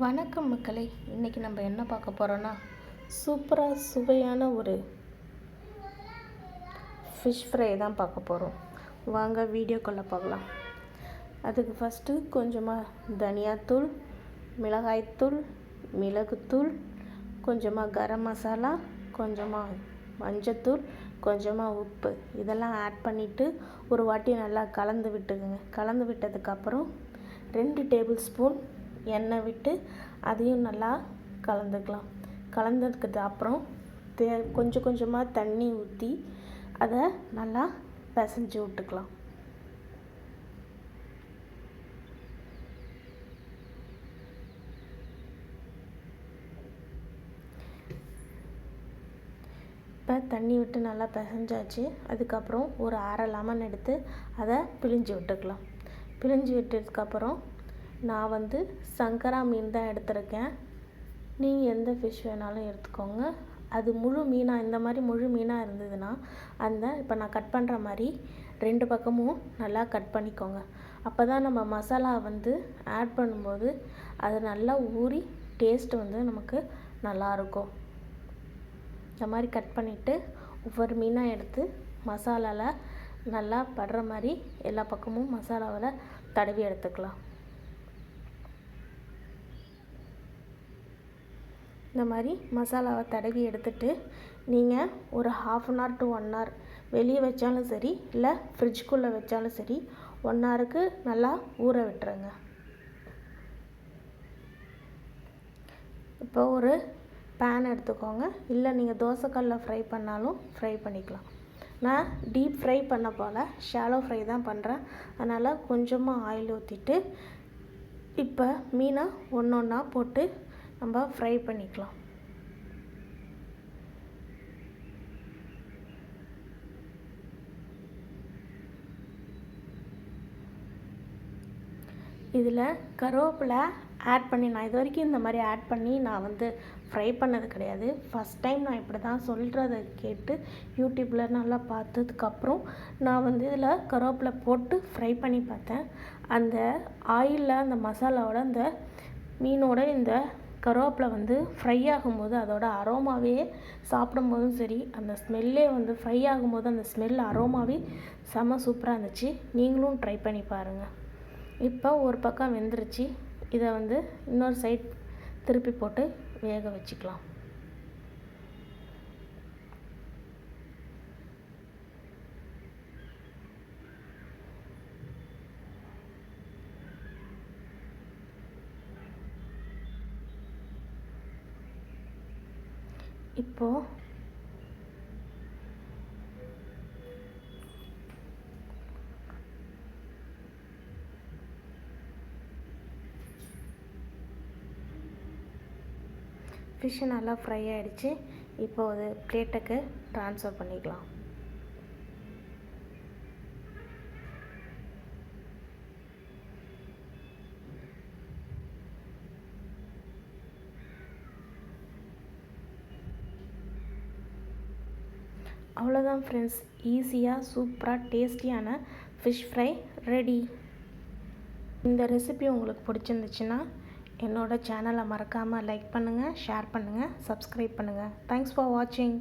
வணக்கம் மக்களே. இன்றைக்கி நம்ம என்ன பார்க்க போகிறோன்னா சூப்பராக சுவையான ஒரு ஃபிஷ் ஃப்ரை தான் பார்க்க போகிறோம் வாங்க வீடியோக்குள்ளே பார்க்கலாம் அதுக்கு ஃபஸ்ட்டு கொஞ்சமாக தனியாத்தூள் மிளகாய்த்தூள் மிளகுத்தூள் கொஞ்சமாக கரம் மசாலா கொஞ்சமாக மஞ்சத்தூள் கொஞ்சமாக உப்பு. இதெல்லாம் ஆட் பண்ணிவிட்டு ஒரு வாட்டி நல்லா கலந்து விட்டுக்குங்க. கலந்து விட்டதுக்கப்புறம் ரெண்டு டேபிள் ஸ்பூன் எண்ணெய் விட்டு அதையும் நல்லா கலந்துக்கலாம். கலந்ததுக்கு அப்புறம் தே கொஞ்சம் கொஞ்சமாக தண்ணி ஊற்றி அதை நல்லா பிசைஞ்சு விட்டுக்கலாம். இப்போ தண்ணி விட்டு நல்லா பிசைஞ்சாச்சு. அதுக்கப்புறம் ஒரு அரை லெமன் எடுத்து அதை பிழிஞ்சு விட்டுக்கலாம். பிழிஞ்சு விட்டதுக்கப்புறம் நான் வந்து சங்கரா மீன் தான் எடுத்திருக்கேன். நீங்கள் எந்த ஃபிஷ் வேணாலும் எடுத்துக்கோங்க. அது முழு மீனாக இந்த மாதிரி முழு மீனாக இருந்ததுன்னா அந்த இப்போ நான் கட் பண்ணுற மாதிரி ரெண்டு பக்கமும் நல்லா கட் பண்ணிக்கோங்க. அப்போ தான் நம்ம மசாலா வந்து ஆட் பண்ணும்போது அது நல்லா ஊறி டேஸ்ட் வந்து நமக்கு நல்லாயிருக்கும் இந்த மாதிரி கட் பண்ணிவிட்டு ஒவ்வொரு மீனாக எடுத்து மசாலாவில் நல்லா படுற மாதிரி எல்லா பக்கமும் மசாலாவில் தடவி எடுத்துக்கலாம். இந்த மாதிரி மசாலாவை தடவி எடுத்துட்டு நீங்கள் ஒரு half an hour to one hour வெளியே வச்சாலும் சரி இல்லை ஃப்ரிட்ஜுக்குள்ளே வச்சாலும் சரி ஒன் ஹவருக்கு நல்லா ஊற விட்டுருங்க. இப்போ ஒரு பேன் எடுத்துக்கோங்க. இல்லை நீங்கள் தோசைக்கல்லில் ஃப்ரை பண்ணாலும் ஃப்ரை பண்ணிக்கலாம். நான் டீப் ஃப்ரை பண்ண போல் ஷாலோ ஃப்ரை தான் பண்ணுறேன் அதனால் கொஞ்சமாக ஆயில் ஊற்றிட்டு இப்போ மீனை ஒன்று ஒன்றா போட்டு நம்ம ஃப்ரை பண்ணிக்கலாம். இதில் கருவேப்பிலை ஆட் பண்ணி நான் இது வரைக்கும் இந்த மாதிரி ஆட் பண்ணி நான் வந்து ஃப்ரை பண்ணது கிடையாது. ஃபஸ்ட் டைம் நான் இப்படி தான் சொல்கிறத கேட்டு யூடியூப்பில் நல்லா பார்த்ததுக்கப்புறம் நான் வந்து இதில் கருவேப்பிலை போட்டு ஃப்ரை பண்ணி பார்த்தேன். அந்த ஆயிலில் அந்த மசாலாவோட அந்த மீனோட இந்த கருவேப்பிலை வந்து ஃப்ரை ஆகும்போது அதோட அரோமாவே சாப்பிடும்போதும் சரி அந்த ஸ்மெல்லே வந்து ஃப்ரை ஆகும்போது அந்த ஸ்மெல் அரோமாவே செம சூப்பராக இருந்துச்சு. நீங்களும் ட்ரை பண்ணி பாருங்கள் இப்போ ஒரு பக்கம் வெந்துருச்சு. இதை வந்து இன்னொரு சைட் திருப்பி போட்டு வேக வச்சுக்கலாம். இப்போது ஃபிஷ்ஷு நல்லா ஃப்ரை ஆகிடுச்சு இப்போ அது பிளேட்டுக்கு ட்ரான்ஸ்ஃபர் பண்ணிக்கலாம். அவ்வளோதான் ஃப்ரெண்ட்ஸ் ஈஸியாக சூப்பராக டேஸ்டியான ஃபிஷ் ஃப்ரை ரெடி இந்த ரெசிபி உங்களுக்கு பிடிச்சிருந்துச்சுன்னா என்னோடய சேனலை மறக்காமல் லைக் பண்ணுங்கள் ஷேர் பண்ணுங்கள் சப்ஸ்கிரைப் பண்ணுங்கள் தேங்க்ஸ் ஃபார் வாட்சிங்